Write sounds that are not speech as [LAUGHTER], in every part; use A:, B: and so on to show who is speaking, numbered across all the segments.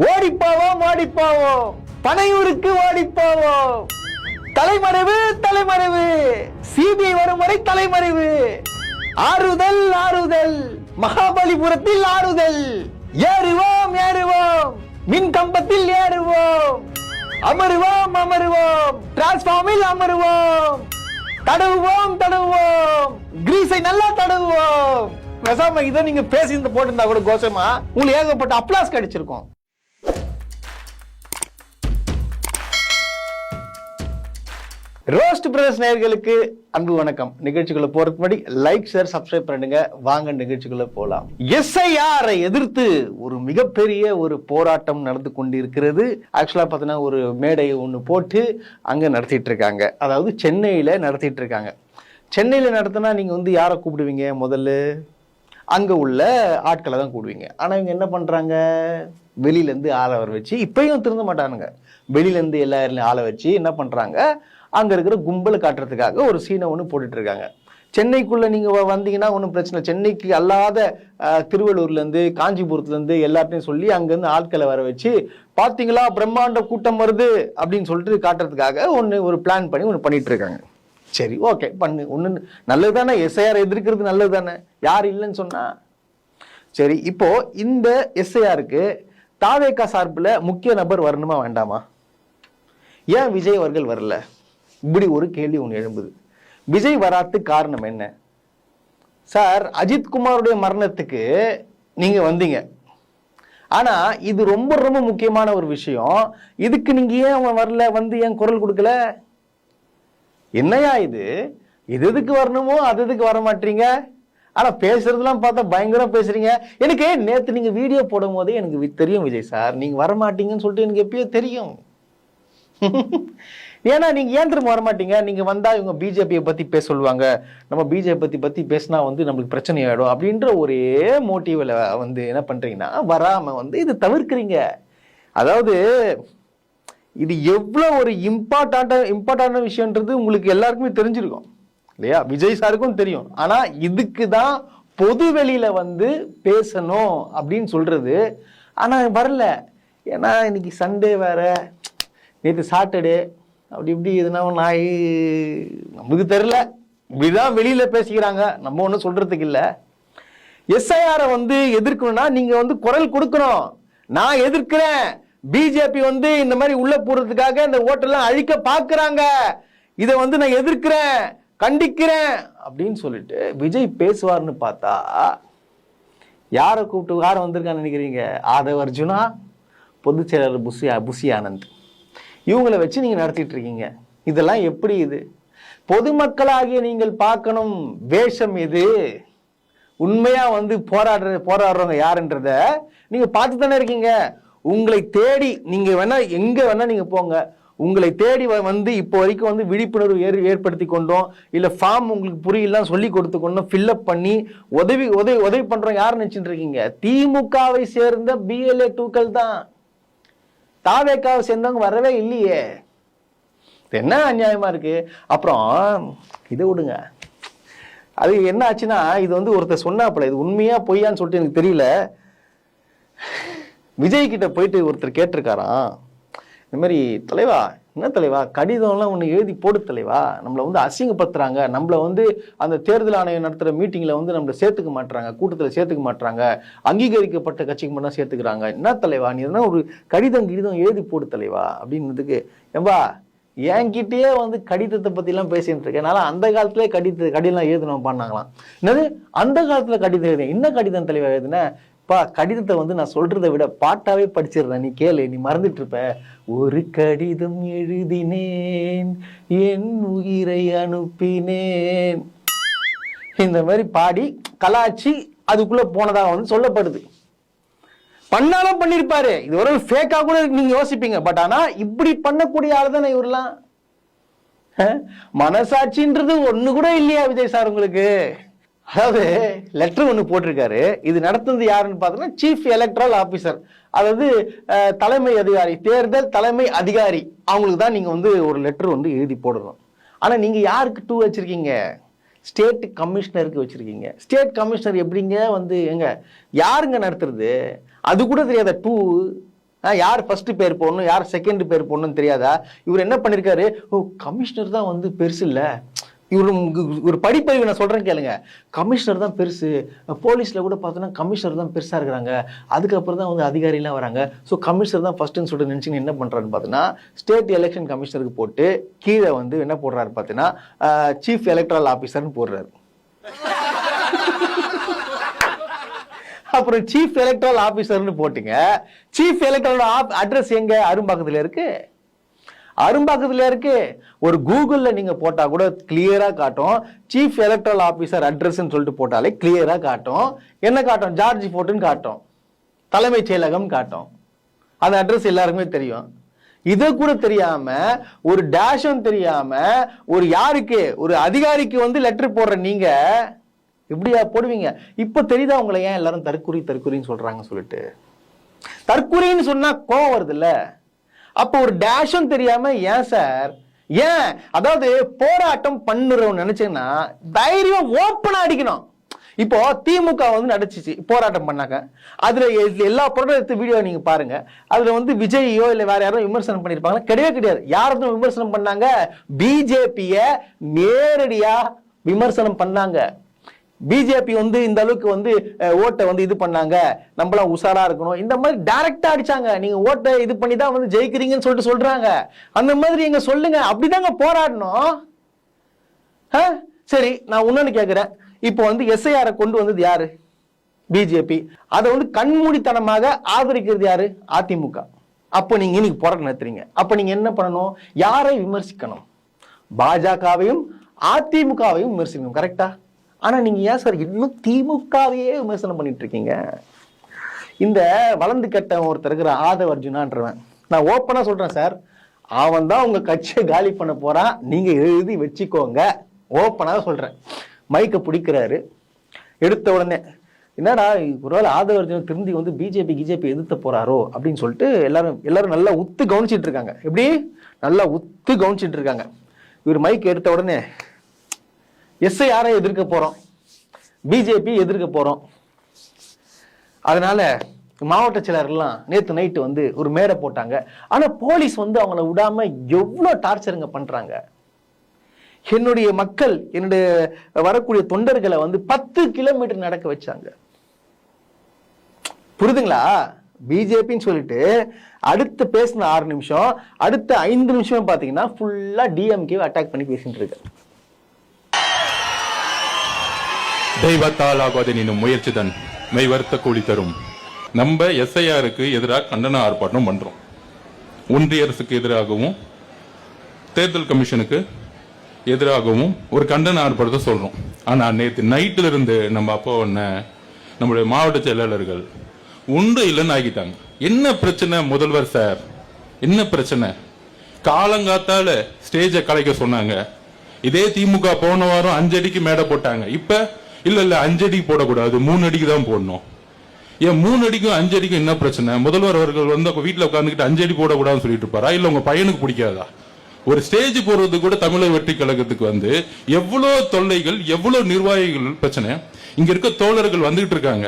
A: ஓடிப்போவோம் ஓடிப்போவோம் பனையூருக்கு ஓடிப்போவோம் தலைமறைவு தலைமறைவு. சிபிஐ வரும் வரை தலைமறைவு. ஆறுதல் ஆறுதல். மகாபலிபுரத்தில் ஆறுதல். ஏறுவோம் ஏறுவோம். மின் கம்பத்தில் ஏறுவோம். அமருவோம் அமருவோம். டிரான்ஸ்பார்மில் அமருவோம். தடவுவோம் தடவுவோம். கிரீஸை நல்லா தடவுவோம். பேசாம இதை நீங்க பேசி இந்த போட்டிருந்தா கூட கோஷமா? உங்களுக்கு ஏகப்பட்ட அப்ளாஸ் கிடைச்சிருக்கும் ரோஸ்ட் பிரதர்ஸ் நேர்களுக்கு அன்பு வணக்கம். நிகழ்ச்சிக்குள்ள போறதுக்கு முன்னாடி லைக் ஷேர் சப்ஸ்கிரைப் பண்ணுங்க வாங்க நிகழ்ச்சிக்குள்ள போலாம். எஸ்ஐஆரை எதிர்த்து ஒரு மிகப்பெரிய ஒரு போராட்டம் நடந்து கொண்டிருக்கிறது. ஆக்சுவலா பார்த்தீங்கன்னா ஒரு மேடை ஒன்று போட்டு அங்க நடத்திட்டு இருக்காங்க. அதாவது சென்னையில நடத்திட்டு இருக்காங்க. சென்னையில நடத்தினா நீங்க வந்து யாரை கூப்பிடுவீங்க? முதல்ல அங்க உள்ள ஆட்களை தான் கூடுவீங்க ஆனா இவங்க என்ன பண்றாங்க? வெளியிலேருந்து ஆளை வர வச்சு இப்பயும் திருந்த மாட்டானுங்க. வெளியிலேருந்து எல்லாரும் ஆளை வச்சு என்ன பண்ணுறாங்க அங்கே இருக்கிற கும்பலை காட்டுறதுக்காக ஒரு சீனை ஒன்று போட்டுட்ருக்காங்க இருக்காங்க. நீங்கள் வ- வந்தீங்கன்னா ஒன்றும் பிரச்சனை இல்லை. சென்னைக்கு அல்லாத திருவள்ளூர்லேருந்து காஞ்சிபுரத்துலேருந்து எல்லாத்தையும் சொல்லி அங்கேருந்து ஆட்களை வர வச்சு பார்த்தீங்களா பிரம்மாண்ட கூட்டம் வருது அப்படின்னு சொல்லிட்டு காட்டுறதுக்காக ஒன்று ஒரு பிளான் பண்ணி ஒன்று பண்ணிகிட்ருக்காங்க சரி ஓகே பண்ணு. ஒன்று நல்லது தானே எஸ்ஐஆர் எதிர்க்கிறது நல்லது தானே யார் இல்லைன்னு சொன்னால் சரி இப்போது இந்த எஸ்ஐஆருக்கு தாவேக்கா சார்பில் முக்கிய நபர் வரணுமா வேண்டாமா? ஏன் விஜய் அவர்கள் வரல? இப்படி ஒரு கேள்வி ஒன்று எழும்புது. விஜய் வராத்து காரணம் என்ன? சார் அஜித்குமாருடைய மரணத்துக்கு நீங்கள் வந்தீங்க. ஆனால் இது ரொம்ப ரொம்ப முக்கியமான ஒரு விஷயம். இதுக்கு நீங்கள் ஏன் அவன் வரல? வந்து ஏன் குரல் கொடுக்கல? என்னையா இது? இது எதுக்கு வரணுமோ அது எதுக்கு வர மாட்டீங்க? ஆனால் பேசுறதுலாம் பார்த்தா பயங்கரம் பேசுறீங்க. எனக்கு நேற்று நீங்கள் வீடியோ போடும் போதே எனக்கு தெரியும் விஜய் சார். நீங்கள் வரமாட்டீங்கன்னு சொல்லிட்டு எனக்கு எப்பயோ தெரியும். [LAUGHS] ஏன்னா நீங்க ஏன் திரும்ப வர மாட்டீங்க நீங்க வந்தா இவங்க பிஜேபியை பத்தி பேச சொல்லுவாங்க. நம்ம பிஜேபி பத்தி பத்தி பேசினா வந்து நம்மளுக்கு பிரச்சனை ஆயிடும் அப்படின்ற ஒரே மோட்டிவ்ல வந்து என்ன பண்றீங்கன்னா வராம வந்து இது தவிர்க்கிறீங்க. அதாவது இது எவ்வளோ ஒரு இம்பார்ட்டண்ட இம்பார்ட்டான விஷயன்றது உங்களுக்கு எல்லாருக்குமே தெரிஞ்சிருக்கும். இல்லையா? விஜய் சாருக்கும் தெரியும். ஆனால் இதுக்கு தான் பொது வெளியில் வந்து பேசணும் அப்படின்னு சொல்கிறது ஆனால் வரல. ஏன்னா இன்னைக்கு சண்டே வேறு. நேற்று சாட்டர்டே. அப்படி இப்படி எதுனா நாய் நமக்கு தெரில இப்படிதான் வெளியில் பேசிக்கிறாங்க. நம்ம ஒன்றும் சொல்கிறதுக்கு இல்லை. எஸ்ஐஆரை வந்து எதிர்க்கணும்னா நீங்கள் வந்து குரல் கொடுக்கணும். நான் எதிர்க்கிறேன். பிஜேபி வந்து இந்த மாதிரி உள்ள போகிறதுக்காக இந்த ஓட்டெல்லாம் அழிக்க பார்க்குறாங்க இதை வந்து நான் எதிர்க்கிறேன். கண்டிக்கிறேன். அப்படின்னு சொல்லிட்டு விஜய் பேசுவார்னு பார்த்தா யாரை கூப்பிட்டு யாரை வந்திருக்கான்னு நினைக்கிறீங்க? ஆதவ் அர்ஜுனா பொதுச் செயலாளர் புசி புசி ஆனந்த் இவங்களை வச்சு நீங்கள் நடத்திட்டு இருக்கீங்க. இதெல்லாம் எப்படி இது? பொதுமக்களாகிய நீங்கள் பார்க்கணும் வேஷம் இது உண்மையாக வந்து போராடுற போராடுறவங்க யாருன்றத நீங்கள் பார்த்து தானே இருக்கீங்க. உங்களை தேடி நீங்கள் வேணால் எங்கே வேணால் நீங்கள் போங்க. உங்களை தேடி வ- வந்து இப்போ வரைக்கும் வந்து விழிப்புணர்வு ஏற் ஏற்படுத்தி கொண்டோம். இல்லை ஃபார்ம் உங்களுக்கு புரியலாம் சொல்லி கொடுத்து கொண்டோம். ஃபில்அப் பண்ணி உதவி உதவி உதவி பண்ணுறோம் யார் நினச்சிட்டு இருக்கீங்க? திமுகவை சேர்ந்த பிஎல்ஏ டூக்கள் தான். தாவேக்காவை சேர்ந்தவங்க வரவே இல்லையே. என்ன அநியாயமா இருக்கு? அப்புறம் இதை விடுங்க. அது என்ன ஆச்சுன்னா இது வந்து ஒருத்தர் சொன்னாப்புல இது உண்மையா பொய்யான்னு சொல்லிட்டு எனக்கு தெரியல. விஜய் கிட்ட போயிட்டு ஒருத்தர் கேட்டிருக்காராம். இந்த மாதிரி தலைவா என்ன தலைவா? கடிதம்லாம் ஒன்று எழுதி போடு தலைவா. நம்மளை வந்து அசிங்கப்படுத்துறாங்க. நம்மளை வந்து அந்த தேர்தல் ஆணையம் நடத்துகிற மீட்டிங்கில் வந்து நம்மளை சேர்த்துக்க மாட்றாங்க. கூட்டத்தில் சேர்த்துக்க மாட்றாங்க. அங்கீகரிக்கப்பட்ட கட்சிக்கு மட்டும் சேர்த்துக்கிறாங்க. என்ன தலைவா? நீ எதனா ஒரு கடிதம் கிடிதம் எழுதி போடு தலைவா அப்படின்றதுக்கு. ஏம்பா என்கிட்டயே வந்து கடிதத்தை பற்றிலாம் பேசிகிட்டு இருக்கேன் அதனால் அந்த காலத்திலே கடித கடிதம் எழுதணும் பண்ணாங்களாம் என்னது? அந்த காலத்துல கடிதம் எழுதினேன் என்ன கடிதம் தலைவா எழுதுன? பா கடிதத்தை வந்து நான் சொல்றதை விட பாட்டாவே படிச்சிடுறேன். நீ கேளு நீ மறந்துட்டு இருப்ப ஒரு கடிதம் எழுதினேன் என் உயிரை அனுப்பினேன். இந்த மாதிரி பாடி கலாச்சி அதுக்குள்ள போனதாக வந்து சொல்லப்படுது. பண்ணாலும் பண்ணியிருப்பாரு இது ஒரு ஃபேக்கா கூட நீங்க யோசிப்பீங்க. பட் ஆனா இப்படி பண்ணக்கூடிய ஆள் தானே இவரெல்லாம் மனசாட்சின்றது ஒண்ணு கூட இல்லையா விஜய் சார் உங்களுக்கு? அதாவது லெட்டர் ஒன்று போட்டிருக்காரு. இது நடத்துனது யாருன்னு பார்த்தோன்னா சீஃப் எலக்ட்ரல் ஆஃபீஸர் அதாவது தலைமை அதிகாரி. தேர்தல் தலைமை அதிகாரி. அவங்களுக்கு தான் நீங்கள் வந்து ஒரு லெட்டர் வந்து எழுதி போடணும். ஆனால் நீங்கள் யாருக்கு டூ வச்சுருக்கீங்க? ஸ்டேட் கமிஷனருக்கு வச்சிருக்கீங்க. ஸ்டேட் கமிஷனர் எப்படிங்க வந்து எங்க யாருங்க நடத்துறது? அது கூட தெரியாத? டூ ஆ, யார் ஃபஸ்ட்டு பேர் போடணும்? யார் செகண்ட் பேர் போடணும்னு தெரியாதா? இவர் என்ன பண்ணியிருக்காரு ஓ கமிஷனர் தான் வந்து பெருசு இல்லை. இவர் ஒரு படிப்பறிவு நான் சொல்கிறேன் கேளுங்க. கமிஷனர் தான் பெருசு. போலீஸில் கூட பார்த்தோன்னா கமிஷனர் தான் பெருசாக இருக்கிறாங்க. அதுக்கப்புறம் தான் வந்து அதிகாரிலாம் வராங்க. ஸோ கமிஷனர் தான் ஃபஸ்ட்டுன்னு சொல்லிட்டு நினைச்சு என்ன பண்ணுறாருன்னு பார்த்தீங்கன்னா ஸ்டேட் எலெக்ஷன் கமிஷனருக்கு போட்டு கீழே வந்து என்ன போடுறாரு பார்த்தீங்கன்னா சீஃப் எலக்ட்ரல் ஆஃபீஸர்னு போடுறாரு. அப்புறம் சீஃப் எலக்ட்ரல் ஆஃபீஸர்னு போட்டுங்க. சீஃப் எலக்ட்ரல் அட்ரஸ் எங்கே? அரும்பாக்கத்தில் இருக்குது அரும்பாக்கத்துல இருக்கு. ஒரு கூகுளில் நீங்கள் போட்டால் கூட கிளியராக காட்டும். சீஃப் எலக்ட்ரல் ஆஃபீஸர் அட்ரஸ்ன்னு சொல்லிட்டு போட்டாலே கிளியராக காட்டும். என்ன காட்டும்? ஜார்ஜ் போர்ட்டுன்னு காட்டும். தலைமைச் செயலகம் காட்டும். அந்த அட்ரஸ் எல்லாருக்குமே தெரியும். இது கூட தெரியாம ஒரு டேஷும் தெரியாம ஒரு யாருக்கு? ஒரு அதிகாரிக்கு வந்து லெட்டர் போடுற நீங்க இப்படியா போடுவீங்க? இப்ப தெரியுதா உங்களை ஏன் எல்லாரும் தற்குறி தற்குறின்னு சொல்றாங்க சொல்லிட்டு? தற்குறின்னு சொன்னா கோவம் வருதுல்ல? அப்போ ஒரு டேஷும் தெரியாம ஏன் சார்? ஏன்? அதாவது போராட்டம் பண்ணுறோம் நினைச்சீங்கன்னா தைரியம் ஓப்பனா அடிக்கணும். இப்போ திமுக வந்து நடிச்சிச்சு போராட்டம் பண்ணாங்க அதுல எல்லா போராட்டம் எடுத்து வீடியோ நீங்க பாருங்க. அதுல வந்து விஜய்யோ இல்ல வேற யாரும் விமர்சனம் பண்ணிருப்பாங்களா கிடையவே கிடையாது. யாரும் விமர்சனம் பண்ணாங்க? பிஜேபிய நேரடியா விமர்சனம் பண்ணாங்க. பிஜேபி வந்து இந்த அளவுக்கு வந்து ஓட்டை வந்து இது பண்ணாங்க. நம்மளாம் உஷாரா இருக்கணும். இந்த மாதிரி டைரக்டா அடிச்சாங்க. நீங்க ஓட்டை இது பண்ணி தான் வந்து ஜெயிக்கிறீங்கன்னு சொல்லிட்டு சொல்றாங்க. அந்த மாதிரி எங்க சொல்லுங்க. அப்படிதாங்க போராடணும். ஆ? சரி நான் இன்னொன்னு கேக்குறேன். இப்போ வந்து எஸ்ஐஆரை கொண்டு வந்தது யாரு? பிஜேபி அதை வந்து கண்மூடித்தனமாக ஆதரிக்கிறது யாரு? அதிமுக அப்போ நீங்க இன்னைக்கு போராட்டம் நடத்துறீங்க. அப்ப நீங்க என்ன பண்ணணும்? யாரை விமர்சிக்கணும்? பாஜகவையும் அதிமுகவையும் விமர்சிக்கணும். கரெக்டா ஆனால் நீங்கள் ஏன் சார் இன்னும் திமுகவையே விமர்சனம் பண்ணிட்டு இருக்கீங்க இந்த வளர்ந்து கெட்ட ஒருத்தர் இருக்கிற ஆதவ அர்ஜுனான்றவன். நான் ஓப்பனாக சொல்கிறேன் சார். அவன் தான் உங்கள் கட்சியை காலி பண்ண போகிறான் நீங்கள் எழுதி வச்சுக்கோங்க. ஓப்பனாக சொல்கிறேன் மைக்கை பிடிக்கிறாரு. எடுத்த உடனே என்னடா ஒருவேளை ஆதவ அர்ஜுன் திருந்தி வந்து பிஜேபி கிஜேபி எதிர்த்த போறாரோ? அப்படின்னு சொல்லிட்டு எல்லாரும் எல்லாரும் நல்லா உத்து கவனிச்சிட்டு இருக்காங்க. எப்படி? நல்லா உத்து கவனிச்சிட்டு இருக்காங்க. இவர் மைக் எடுத்த உடனே எஸ்ஐ யாரை எதிர்க்க போறோம். பிஜேபி எதிர்க்க போறோம். அதனால மாவட்ட செயலர்லாம் நேற்று நைட்டு வந்து ஒரு மேடை போட்டாங்க. ஆனால் போலீஸ் வந்து அவங்கள விடாம எவ்வளோ டார்ச்சருங்க பண்ணுறாங்க என்னுடைய மக்கள் என்னுடைய வரக்கூடிய தொண்டர்களை வந்து பத்து கிலோமீட்டர் நடக்க வச்சாங்க. புரிதுங்களா? பிஜேபின்னு சொல்லிட்டு அடுத்து பேசின ஆறு நிமிஷம் அடுத்த ஐந்து நிமிஷம் பார்த்தீங்கன்னா ஃபுல்லாக டிஎம்கே அட்டாக் பண்ணி பேசிட்டு இருக்கு
B: தெய்வத்தால் ஆகாதெனினும் முயற்சிதன் மெய்வர்த்த கூலி தரும். நம்ம எஸ்ஐஆருக்கு எதிராக கண்டன ஆர்ப்பாட்டம் பண்றோம். ஒன்றிய அரசுக்கு எதிராகவும் தேர்தல் கமிஷனுக்கு எதிராகவும் ஒரு கண்டன ஆர்ப்பாட்டத்தை சொல்றோம். ஆனா நேற்று நைட்ல இருந்து நம்ம அப்பா ஒன்ன நம்முடைய மாவட்ட செயலாளர்கள் உண்டு இல்லைன்னு ஆகிட்டாங்க. என்ன பிரச்சனை முதல்வர் சார்? என்ன பிரச்சனை? காலங்காத்தால ஸ்டேஜை கலைக்க சொன்னாங்க. இதே திமுக போன வாரம் அஞ்சடிக்கு மேடை போட்டாங்க. இப்ப இல்ல இல்ல அஞ்சு அடிக்கு போடக்கூடாது. மூணு அடிக்கு தான் போடணும். ஏன் மூணு அடிக்கும் அஞ்சு அடிக்கும் என்ன பிரச்சனை? முதல்வர் அவர்கள் வந்து அப்ப வீட்டுல உட்காந்துக்கிட்டு அஞ்சு அடி போடக்கூடாதுன்னு சொல்லிட்டு இருப்பாரா? இல்ல உங்க பையனுக்கு பிடிக்காதா? ஒரு ஸ்டேஜ் போறது கூட தமிழக வெற்றி கழகத்துக்கு வந்து எவ்வளவு தொல்லைகள் எவ்வளவு நிர்வாகிகள் பிரச்சனை? இங்க இருக்க தோழர்கள் வந்துகிட்டு இருக்காங்க.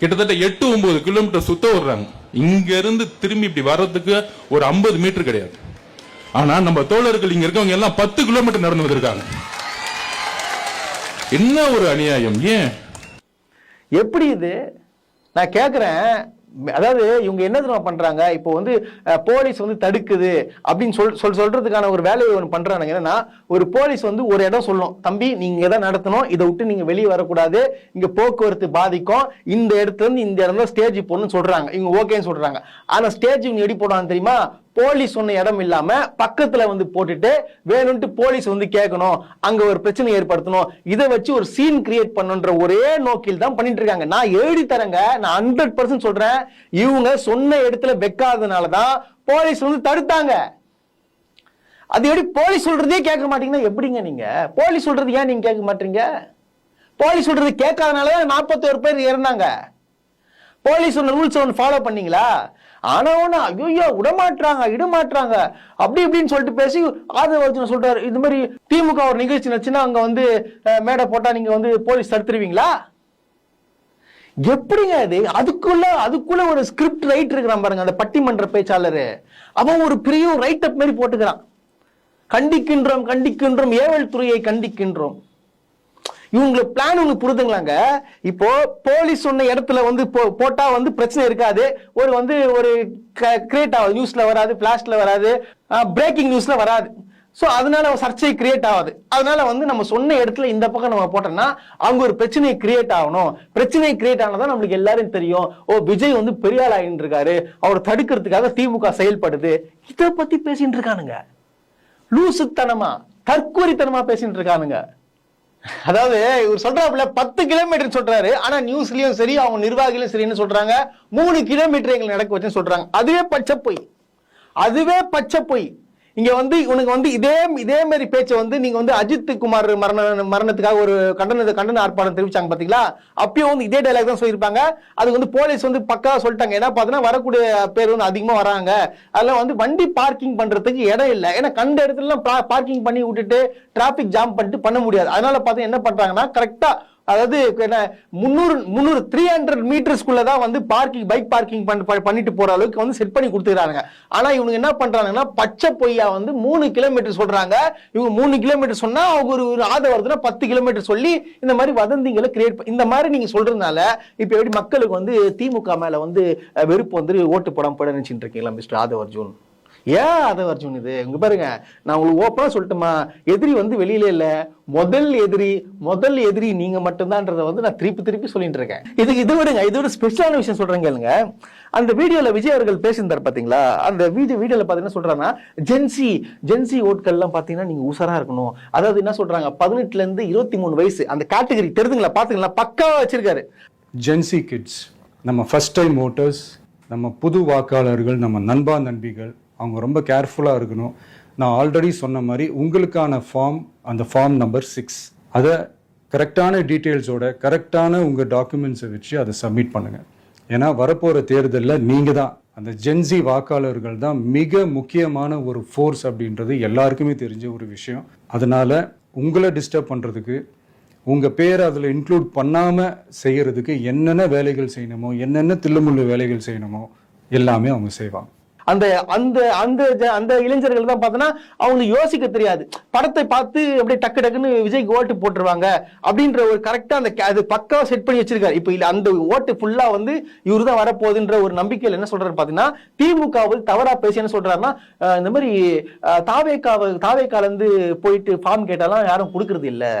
B: கிட்டத்தட்ட எட்டு ஒன்பது கிலோமீட்டர் சுத்த வர்றாங்க இங்க இருந்து திரும்பி இப்படி வர்றதுக்கு ஒரு ஐம்பது மீட்டர் கிடையாது. ஆனா நம்ம தோழர்கள் இங்க இருக்கவங்க எல்லாம் பத்து கிலோமீட்டர் நடந்து வந்திருக்காங்க. என்ன ஒரு அநியாயம்? ஏன்?
A: எப்படி இது? நான் கேட்குறேன் அதாவது இவங்க என்ன தெரியுமா பண்றாங்க? இப்போ வந்து போலீஸ் வந்து தடுக்குது அப்படின்னு சொல் சொல் சொல்றதுக்கான ஒரு வேலையை ஒன்று பண்றானுங்க. என்னன்னா ஒரு போலீஸ் வந்து ஒரு இடம் சொல்லும் தம்பி நீங்க எதை நடத்தணும். இதை விட்டு நீங்க வெளியே வரக்கூடாது. இங்க போக்குவரத்து பாதிக்கும். இந்த இடத்துல இருந்து இந்த இடம் தான் ஸ்டேஜ் போடணும்னு சொல்றாங்க. இவங்க ஓகேன்னு சொல்றாங்க. ஆனா ஸ்டேஜ் இவங்க எப்படி போடுவாங்க தெரியுமா? போலீஸ் சொன்ன இடம் இல்லாம பக்கத்துல வந்து போட்டுட்டு வேணும்ட்டு போலீஸ் வந்து கேட்கணும் அங்க ஒரு பிரச்சனை ஏற்படுத்தணும். இதை வச்சு ஒரு சீன் கிரியேட் பண்ணுன்ற ஒரே நோக்கில் தான் பண்ணிட்டு இருக்காங்க. நான் எழுதி தரேங்க. நான் ஹண்ட்ரட் பர்சன்ட் சொல்றேன். இவங்க சொன்ன இடத்துல வைக்காதனால தான் போலீஸ் வந்து தடுத்தாங்க. அது எப்படி போலீஸ் சொல்றதே கேட்க மாட்டீங்கன்னா எப்படிங்க நீங்க? போலீஸ் சொல்றது ஏன் நீங்க கேட்க மாட்டீங்க? போலீஸ் சொல்றது கேட்காதனால தான் நாற்பத்தோரு பேர் இறந்தாங்க. போலீஸ் ஒன்று ரூல்ஸ் ஒன்று ஃபாலோ பண்ணீங்களா? ஆனா ஒன்று ஐயோ விடமாட்டுறாங்க இடமாட்டுறாங்க அப்படி இப்படின்னு சொல்லிட்டு பேசி ஆதரவு சொல்றாரு. இது மாதிரி திமுக ஒரு நிகழ்ச்சி நச்சுன்னா அங்க வந்து மேடை போட்டா நீங்க வந்து போலீஸ் தடுத்துருவீங்களா? எப்படிங்க அது அதுக்குள்ள அதுக்குள்ள ஒரு ஸ்கிரிப்ட் ரைட் இருக்கிறான் பாருங்க அந்த பட்டிமன்ற பேச்சாளர். அவன் ஒரு பெரிய ரைட் அப் மாதிரி போட்டுக்கிறான். கண்டிக்கின்றோம் கண்டிக்கின்றோம் ஏவல் துறையை கண்டிக்கின்றோம். இவங்களுக்கு பிளான் உங்களுக்கு புரிதுங்களாங்க? இப்போ போலீஸ் சொன்ன இடத்துல வந்து போ- போட்டா வந்து பிரச்சனை இருக்காது. ஒரு வந்து ஒரு கிரியேட் ஆகுது. நியூஸ்ல வராது பிளாஷ்ல வராது. பிரேக்கிங் நியூஸ்ல வராது. ஸோ அதனால சர்ச்சை கிரியேட் ஆகாது. அதனால வந்து நம்ம சொன்ன இடத்துல இந்த பக்கம் நம்ம போட்டோம்னா அவங்க ஒரு பிரச்சனையை கிரியேட் ஆகணும். பிரச்சனை கிரியேட் ஆனதான் நம்மளுக்கு எல்லாரும் தெரியும். ஓ விஜய் வந்து பெரிய ஆள் ஆகிட்டு இருக்காரு அவர் தடுக்கிறதுக்காக திமுக செயல்படுது. இதை பத்தி பேசிட்டு இருக்கானுங்க லூசுத்தனமா தற்கொலைத்தனமா பேசிட்டு இருக்கானுங்க அதாவது இவர் சொல்றாப்புல பத்து கிலோமீட்டர் சொல்றாரு. ஆனா நியூஸ்லயும் சரி அவங்க நிர்வாகிகளும் சரின்னு சொல்றாங்க. மூணு கிலோமீட்டர் எங்களை நடக்க வச்சுன்னு சொல்றாங்க. அதுவே பச்சை பொய். அதுவே பச்சை பொய். இங்க வந்து உனக்கு வந்து இதே இதே மாதிரி பேச்சை வந்து நீங்க வந்து அஜித் குமார் மரண மரணத்துக்காக ஒரு கண்டன கண்டன ஆர்ப்பாட்டம் தெரிவிச்சாங்க பாத்தீங்களா? அப்பயும் வந்து இதே டைலாக் தான் சொல்லியிருப்பாங்க. அது வந்து போலீஸ் வந்து பக்கா சொல்லிட்டாங்க. ஏன்னா பாத்தீங்கன்னா வரக்கூடிய பேர் வந்து அதிகமா வராங்க. அதெல்லாம் வந்து வண்டி பார்க்கிங் பண்றதுக்கு இடம் இல்லை. ஏன்னா கண்ட இடத்துல பார்க்கிங் பண்ணி விட்டுட்டு டிராபிக் ஜாம் பண்ணிட்டு பண்ண முடியாது. அதனால பார்த்தீங்கன்னா என்ன பண்றாங்கன்னா கரெக்டா அதாவது என்ன முந்நூறு முந்நூறு த்ரீ ஹண்ட்ரட் மீட்டர்ஸ்குள்ள தான் வந்து பார்க்கிங் பைக் பார்க்கிங் பண்ணிட்டு போற அளவுக்கு வந்து செட் பண்ணி கொடுத்துக்கிறாங்க. ஆனா இவங்க என்ன பண்றாங்கன்னா பச்சை பொய்யா வந்து மூணு கிலோமீட்டர் சொல்றாங்க. இவங்க மூணு கிலோமீட்டர் சொன்னா அவங்க ஒரு ஒரு ஆதரவு வருதுன்னா பத்து கிலோமீட்டர் சொல்லி இந்த மாதிரி வதந்திங்களை கிரியேட் இந்த மாதிரி நீங்க சொல்றதுனால இப்போ எப்படி மக்களுக்கு வந்து திமுக மேல வந்து வெறுப்பு வந்து ஓட்டு போடாம போட நினைச்சிட்டு இருக்கீங்களா மிஸ்டர் ஆதவர் ஜூன் ஏன் அதை அர்ஜுன் இது? இங்க பாருங்க நான் உங்களுக்கு ஓப்பனா சொல்லட்டுமா? எதிரி வந்து வெளியில இல்ல. முதல் எதிரி முதல் எதிரி நீங்க மட்டும்தான்றத வந்து நான் திருப்பி திருப்பி சொல்லிட்டு இருக்கேன். இதுக்கு இது விடுங்க இது ஒரு ஸ்பெஷலான விஷயம் சொல்றேன் கேளுங்க. அந்த வீடியோல விஜய் அவர்கள் பேசியிருந்தார் பாத்தீங்களா? அந்த வீடியோ வீடியோல பாத்தீங்கன்னா சொல்றாங்கன்னா ஜென்சி ஜென்சி ஓட்கள்லாம் பாத்தீங்கன்னா நீங்க உசரா இருக்கணும். அதாவது என்ன சொல்றாங்க பதினெட்டுல இருந்து இருபத்தி மூணு வயசு அந்த கேட்டகரி தெரிதுங்களா? பாத்துங்களா பக்காவாக வச்சிருக்காரு.
C: ஜென்சி கிட்ஸ் நம்ம ஃபர்ஸ்ட் டைம் ஓட்டர்ஸ் நம்ம புது வாக்காளர்கள் நம்ம நண்பா நண்பிகள் அவங்க ரொம்ப கேர்ஃபுல்லாக இருக்கணும். நான் ஆல்ரெடி சொன்ன மாதிரி உங்களுக்கான ஃபார்ம் அந்த ஃபார்ம் நம்பர் சிக்ஸ் அதை கரெக்டான டீட்டெயில்ஸோட கரெக்டான உங்கள் டாக்குமெண்ட்ஸை வச்சு அதை சப்மிட் பண்ணுங்கள் ஏன்னா வரப்போகிற தேர்தலில் நீங்கள் தான் அந்த ஜென்சி வாக்காளர்கள் தான் மிக முக்கியமான ஒரு ஃபோர்ஸ் அப்படின்றது எல்லாருக்குமே தெரிஞ்ச ஒரு விஷயம். அதனால் உங்களை டிஸ்டர்ப் பண்ணுறதுக்கு உங்கள் பேரை அதில் இன்க்ளூட் பண்ணாமல் செய்கிறதுக்கு என்னென்ன வேலைகள் செய்யணுமோ என்னென்ன தில்லுமுள்ளு வேலைகள் செய்யணுமோ எல்லாமே அவங்க செய்வாங்க.
A: அந்த அந்த அந்த ஜ- அந்த இளைஞர்கள் தான் பார்த்தோன்னா அவங்களுக்கு யோசிக்க தெரியாது. படத்தை பார்த்து அப்படியே டக்கு டக்குன்னு விஜய்க்கு ஓட்டு போட்டுருவாங்க அப்படின்ற ஒரு கரெக்டாக அந்த ca- அது பக்காவாக செட் பண்ணி வச்சிருக்காரு. இப்போ இல்லை அந்த ஓட்டு ஃபுல்லா வந்து இவரு தான் வரப்போகுதுன்ற ஒரு நம்பிக்கையில் என்ன சொல்றாரு பார்த்தீங்கன்னா திமுகவில் தவறா பேசி என்ன சொல்றாருன்னா இந்த மாதிரி அஹ், தாவேக்காவை தாவேக்கால இருந்து போயிட்டு ஃபார்ம் கேட்டாலாம் யாரும் கொடுக்கறது இல்லை.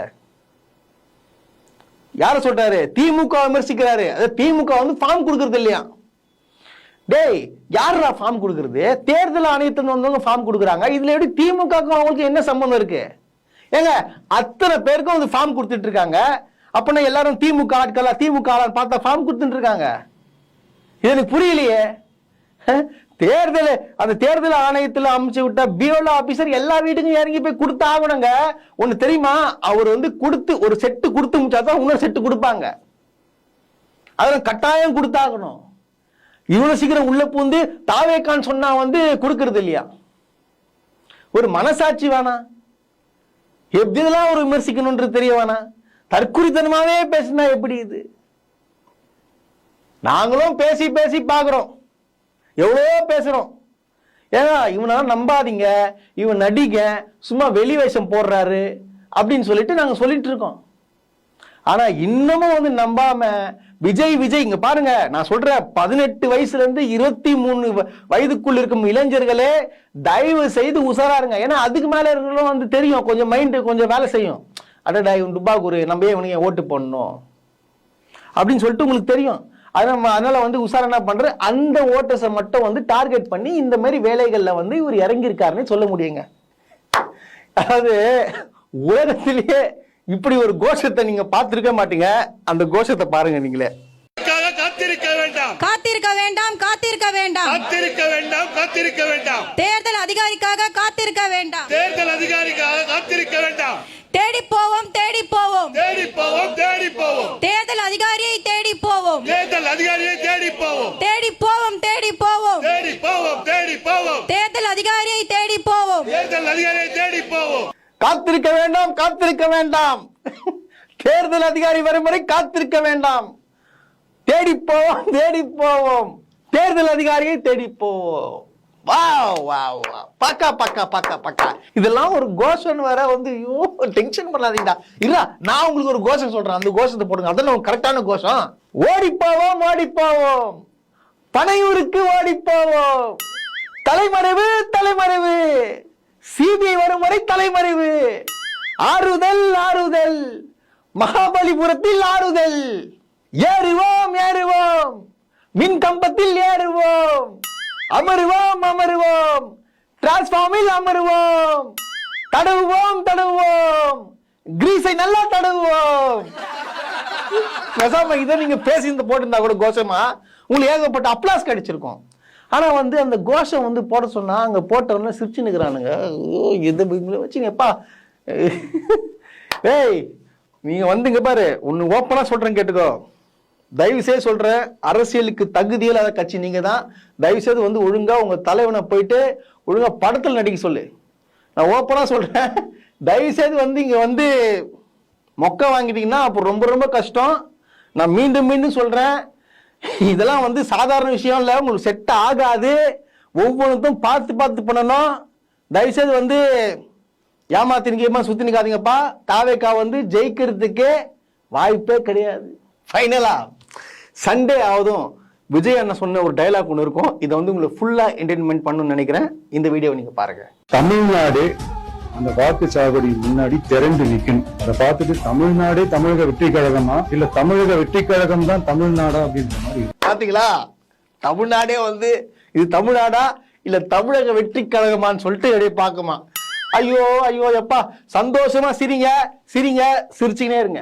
A: யார சொல்றாரு? திமுக விமர்சிக்கிறாரு. அதாவது திமுக வந்து ஃபார்ம் கொடுக்கறது இல்லையா? டேய் யாரா ஃபார்ம் கொடுக்குறது? தேர்தல் ஆணையத்தில் வந்தவங்க ஃபார்ம் கொடுக்குறாங்க. இதில் எப்படி திமுகவுக்கும் அவங்களுக்கு என்ன சம்பந்தம் இருக்கு? ஏங்க அத்தனை பேருக்கும் வந்து ஃபார்ம் கொடுத்துட்டு இருக்காங்க. அப்பனா எல்லாரும் திமுக ஆட்களா திமுக ஆளான்னு பார்த்தா ஃபார்ம் கொடுத்துட்டு இருக்காங்க. இது எனக்கு புரியலையே. தேர்தல் அந்த தேர்தல் ஆணையத்தில் அமைச்சு விட்ட பிஓல ஆபீசர் எல்லா வீட்டுக்கும் இறங்கி போய் கொடுத்து ஆகணுங்க ஒன்று தெரியுமா? அவர் வந்து கொடுத்து ஒரு செட்டு கொடுத்து முடிச்சாதான் இன்னொரு செட்டு கொடுப்பாங்க. அதெல்லாம் கட்டாயம் கொடுத்தாகணும். இவ்வளவு சீக்கிரம் உள்ள பூந்து தாவேக்கான் சொன்னா வந்து கொடுக்கறது இல்லையா? ஒரு மனசாட்சி வேணா. எப்படிலாம் ஒரு விமர்சிக்கணும்ன்றது தெரிய வேணா. தற்குறித்தனமாவே பேசினா எப்படி இது? நாங்களும் பேசி பேசி பார்க்குறோம். எவ்வளோ பேசுறோம். ஏன்னா இவனை நம்பாதீங்க. இவன் நடிக சும்மா வெளி வேஷம் போடுறாரு. அப்படின்னு சொல்லிட்டு நாங்கள் சொல்லிட்டு இருக்கோம். ஆனா இன்னமும் வந்து நம்பாம விஜய் விஜய் இங்க பாருங்க நான் சொல்றேன் பதினெட்டு வயசுல இருந்து இருபத்தி மூணு வ- வயதுக்குள் இருக்கும் இளைஞர்களே தயவு செய்து உசாராருங்க ஏன்னா அதுக்கு மேல இருக்கிறவங்க வந்து தெரியும். கொஞ்சம் மைண்டு கொஞ்சம் வேலை செய்யும். அடடா இவன் டுபாக்கூர் நம்ம ஏன் இவனுக்கு ஓட்டு போடணும்? அப்படின்னு சொல்லிட்டு உங்களுக்கு தெரியும். அதனால அதனால வந்து உஷார் என்ன பண்ற அந்த ஓட்டர்ஸை மட்டும் வந்து டார்கெட் பண்ணி இந்த மாதிரி வேலைகள்ல வந்து இவர் இறங்கியிருக்காருன்னு சொல்ல முடியுங்க. அதாவது உலகத்திலேயே இப்படி ஒரு கோஷத்தை நீங்க பார்த்திருக்க மாட்டீங்க. அந்த கோஷத்தை பாருங்க நீங்களே.
D: காத்திருக்க வேண்டாம்.
E: காத்திருக்க வேண்டாம் காத்திருக்க வேண்டாம்.
D: காத்திருக்க வேண்டாம் காத்திருக்க வேண்டாம்.
E: தேர்தல் அதிகாரிக்காக காத்திருக்க வேண்டாம்.
D: தேர்தல் அதிகாரிக்காக காத்திருக்க வேண்டாம்.
E: தேடி போவோம் தேடி போவோம்.
D: தேடி போவோம் தேடி போவோம்.
E: தேர்தல் அதிகாரியை தேடி போவோம்.
D: தேர்தல் அதிகாரியை தேடி போவோம்.
E: தேடி போவோம் தேடி போவோம்.
D: தேடி போவோம் தேடி போவோம்.
E: தேர்தல் அதிகாரியை தேடி போவோம்.
D: தேர்தல் அதிகாரியை
A: காத்திருக்க வேண்டாம் காத்திருக்க வேண்டாம். தேர்தல் அதிகாரி வரும் வரை காத்திருக்க வேண்டாம். தேடி போவோம் தேடி போவோம். தேர்தல் அதிகாரியை தேடி போவோம். வா வா வா பக்கா பக்கா பக்கா பக்கா. இதெல்லாம் ஒரு கோஷம் வேற வந்து ஐயோ டென்ஷன் பண்ணாதீங்கடா. இல்ல நான் உங்களுக்கு ஒரு கோஷம் சொல்றேன். அந்த கோஷத்தை போடுங்க. அதெல்லாம் கரெக்டான கோஷம். ஓடி போவோம் ஓடி போவோம். பனையூருக்கு ஓடி போவோம். தலைமறைவு தலைமறைவு. சிபிஐ வரும் வரை தலைமறைவு. ஆறுதல் ஆறுதல். மகாபலிபுரத்தில் ஆறுதல். ஏறுவோம் ஏறுவோம். மின் கம்பத்தில் ஏறுவோம். அமருவோம் அமருவோம். டிரான்ஸ்பார்மில் அமருவோம். தடவுவோம் தடவுவோம். கிரீஸை நல்லா தடவுவோம். பேசாம இதை நீங்க பேசி இந்த போட்டிருந்தா கூட கோஷமா? உங்களுக்கு ஏகப்பட்ட அப்ளாஸ் கிடைச்சிருக்கும் ஆனால் வந்து அந்த கோஷம் வந்து போட சொன்னால் அங்கே போட்டவன சிரிச்சு நிற்கிறானுங்க ஓ இதை வச்சுங்கப்பா? ஏய் நீங்கள் வந்துங்க பாரு. ஒன்று ஓப்பனாக சொல்கிறேன் கேட்டுக்கோ. தயவு செய்து அரசியலுக்கு தகுதி இல்லாத கட்சி நீங்கள் தான். தயவு செய்து வந்து ஒழுங்காக உங்கள் தலைவனை போயிட்டு ஒழுங்காக படத்தில் நடிக்க சொல்லு. நான் ஓப்பனாக சொல்கிறேன் தயவு செய்து வந்து இங்கே வந்து மொக்கை வாங்கிட்டீங்கன்னா அப்போ ரொம்ப ரொம்ப கஷ்டம். நான் மீண்டும் மீண்டும் சொல்கிறேன் இதெல்லாம் வந்து சாதாரண விஷயம் இல்லை. உங்களுக்கு செட் ஆகாது. ஒவ்வொன்றுத்தும் பார்த்து பார்த்து பண்ணணும். தயவுசெய்து வந்து ஏமாத்தினிக்கமா சுத்தி நிக்காதீங்கப்பா. தாவேக்கா வந்து ஜெயிக்கிறதுக்கு வாய்ப்பே கிடையாது. ஃபைனலா சண்டே ஆகுதும் விஜய் அண்ணன் சொன்ன ஒரு டைலாக் ஒன்று இருக்கும். இதை வந்து உங்களுக்கு ஃபுல்லா என்டர்டைன்மெண்ட் பண்ணணும்னு நினைக்கிறேன். இந்த வீடியோவை நீங்க பாருங்க.
C: தமிழ்நாடு அந்த வாக்குச்சாவடி முன்னாடி திரண்டு நிக்கணும் அதை பார்த்துட்டு தமிழ்நாடே தமிழக வெற்றி கழகமா இல்ல தமிழக வெற்றி கழகம் தான் தமிழ்நாடா அப்படின்ற மாதிரி
A: பாத்தீங்களா? தமிழ்நாடே வந்து இது தமிழ்நாடா? இல்ல தமிழக வெற்றி கழகமான்னு சொல்லிட்டு அப்படியே பார்க்குமா. ஐயோ ஐயோ எப்பா சந்தோஷமா சிரிங்க சிரிங்க சிரிச்சுக்கினே இருங்க.